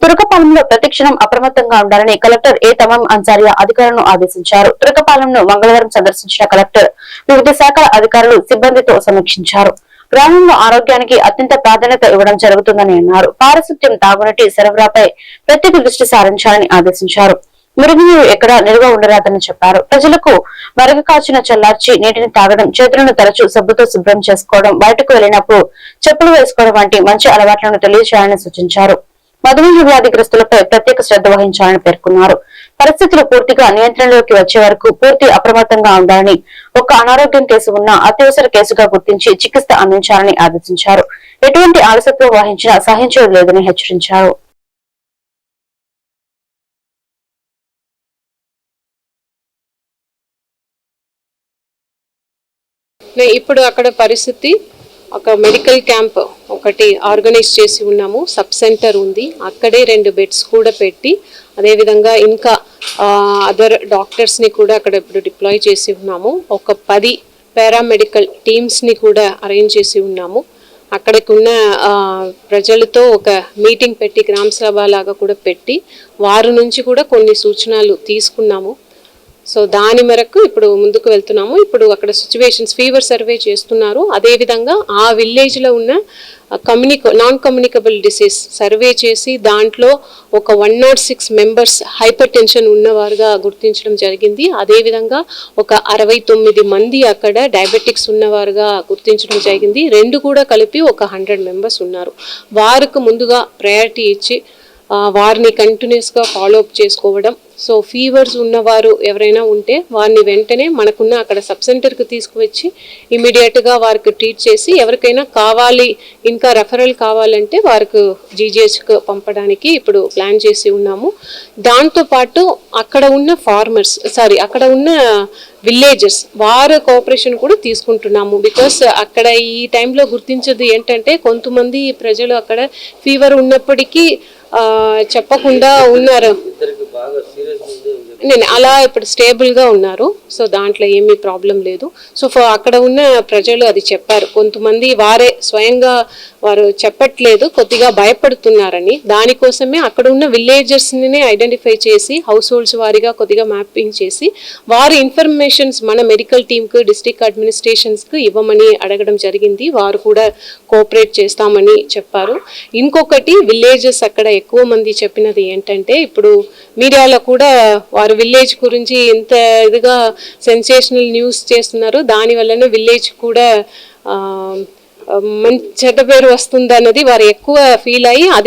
తురకపాలెంలో ప్రతిక్షణం అప్రమత్తంగా ఉండాలని కలెక్టర్ ఏ తమం అన్సారియా అధికారులను ఆదేశించారు. తురకపాలెంను మంగళవారం సందర్శించిన కలెక్టర్ వివిధ శాఖల అధికారులు సిబ్బందితో సమీక్షించారు. గ్రామంలో ఆరోగ్యానికి అత్యంత ప్రాధాన్యత ఇవ్వడం జరుగుతుందని అన్నారు. పారిశుద్ధ్యం తాగునీటి సరఫరాపై ప్రత్యేక దృష్టి సారించాలని ఆదేశించారు. మురుగునీరు ఎక్కడ నిల్వ ఉండరాదని చెప్పారు. ప్రజలకు మరగ కాచిన చల్లార్చి నీటిని తాగడం చేతులను తరచూ సబ్బుతో శుభ్రం చేసుకోవడం బయటకు వెళ్ళినప్పుడు చెప్పులు వేసుకోవడం వంటి మంచి అలవాట్లను తెలియజేయాలని సూచించారు. మధుమేహ వ్యాధిగ్రస్తులపై ప్రత్యేక శ్రద్ధ వహించాలని పేర్కొన్నారు. పరిస్థితులు పూర్తిగా నియంత్రణలోకి వచ్చే వరకు పూర్తి అప్రమత్తంగా ఉండాలని ఒక అనారోగ్యం కేసు ఉన్న అత్యవసర కేసుగా గుర్తించి చికిత్స అందించాలని ఆదేశించారు. ఎటువంటి ఆలస్యత్వం వహించినా సహించేది లేదని హెచ్చరించారు. ఇప్పుడు అక్కడ పరిస్థితి ఒక మెడికల్ క్యాంప్ ఒకటి ఆర్గనైజ్ చేసి ఉన్నాము. సబ్ సెంటర్ ఉంది. అక్కడే రెండు బెడ్స్ కూడా పెట్టి అదేవిధంగా ఇంకా అదర్ డాక్టర్స్ని కూడా అక్కడ ఇప్పుడు డిప్లాయ్ చేసి ఉన్నాము. ఒక పది పారామెడికల్ టీమ్స్ని కూడా అరేంజ్ చేసి ఉన్నాము. అక్కడికి ఉన్న ప్రజలతో ఒక మీటింగ్ పెట్టి గ్రామ సభ లాగా కూడా పెట్టి వారి నుంచి కూడా కొన్ని సూచనలు తీసుకున్నాము. సో దాని మేరకు ఇప్పుడు ముందుకు వెళ్తున్నాము. ఇప్పుడు అక్కడ సిచ్యువేషన్స్ ఫీవర్ సర్వే చేస్తున్నారు. అదేవిధంగా ఆ విలేజ్లో ఉన్న communicable non communicable disease survey చేసి దాంట్లో ఒక one not six members hypertension ఉన్నవారుగా గుర్తించడం జరిగింది. అదేవిధంగా ఒక అరవై తొమ్మిది మంది అక్కడ డయాబెటిక్స్ ఉన్నవారుగా గుర్తించడం జరిగింది. రెండు కూడా కలిపి ఒక హండ్రెడ్ మెంబర్స్ ఉన్నారు. వారికి ముందుగా ప్రయారిటీ ఇచ్చి వారిని కంటిన్యూస్గా ఫాలో అప్ చేసుకోవడం. సో ఫీవర్స్ ఉన్నవారు ఎవరైనా ఉంటే వారిని వెంటనే మనకున్న అక్కడ సబ్ సెంటర్కి తీసుకువచ్చి ఇమీడియట్గా వారికి ట్రీట్ చేసి ఎవరికైనా కావాలి ఇంకా రెఫరల్ కావాలంటే వారికి జీజీహెచ్కి పంపడానికి ఇప్పుడు ప్లాన్ చేసి ఉన్నాము. దాంతోపాటు అక్కడ ఉన్న ఫార్మర్స్ సారీ అక్కడ ఉన్న విలేజెస్ వారి కోఆపరేషన్ కూడా తీసుకుంటున్నాము. బికాస్ అక్కడ ఈ టైంలో గుర్తించేది ఏంటంటే కొంతమంది ప్రజలు అక్కడ ఫీవర్ ఉన్నప్పటికీ చెప్పకుండా ఉన్నారు. నేను అలా ఇప్పుడు స్టేబుల్గా ఉన్నారు. సో దాంట్లో ఏమీ ప్రాబ్లం లేదు. సో ఫ- అక్కడ ఉన్న ప్రజలు అది చెప్పారు. కొంతమంది వారే స్వయంగా వారు చెప్పట్లేదు కొద్దిగా భయపడుతున్నారని. దానికోసమే అక్కడ ఉన్న విలేజెస్ని ఐడెంటిఫై చేసి హౌస్ హోల్డ్స్ వారిగా కొద్దిగా మ్యాపింగ్ చేసి వారి ఇన్ఫర్మేషన్స్ మన మెడికల్ టీమ్కి డిస్ట్రిక్ట్ అడ్మినిస్ట్రేషన్స్కి ఇవ్వమని అడగడం జరిగింది. వారు కూడా కోఆపరేట్ చేస్తామని చెప్పారు. ఇంకొకటి విలేజెస్ అక్కడ ఎక్కువ మంది చెప్పినది ఏంటంటే ఇప్పుడు మీడియాలో కూడా వారు విలేజ్ గురించి ఇంత ఇదిగా సెన్సేషనల్ న్యూస్ చేస్తున్నారు. దాని వల్లనే విలేజ్ కూడా ఆ, మంచి చెడ్డ పేరు వస్తుంది అన్నది వారు ఎక్కువ ఫీల్ అయ్యి అది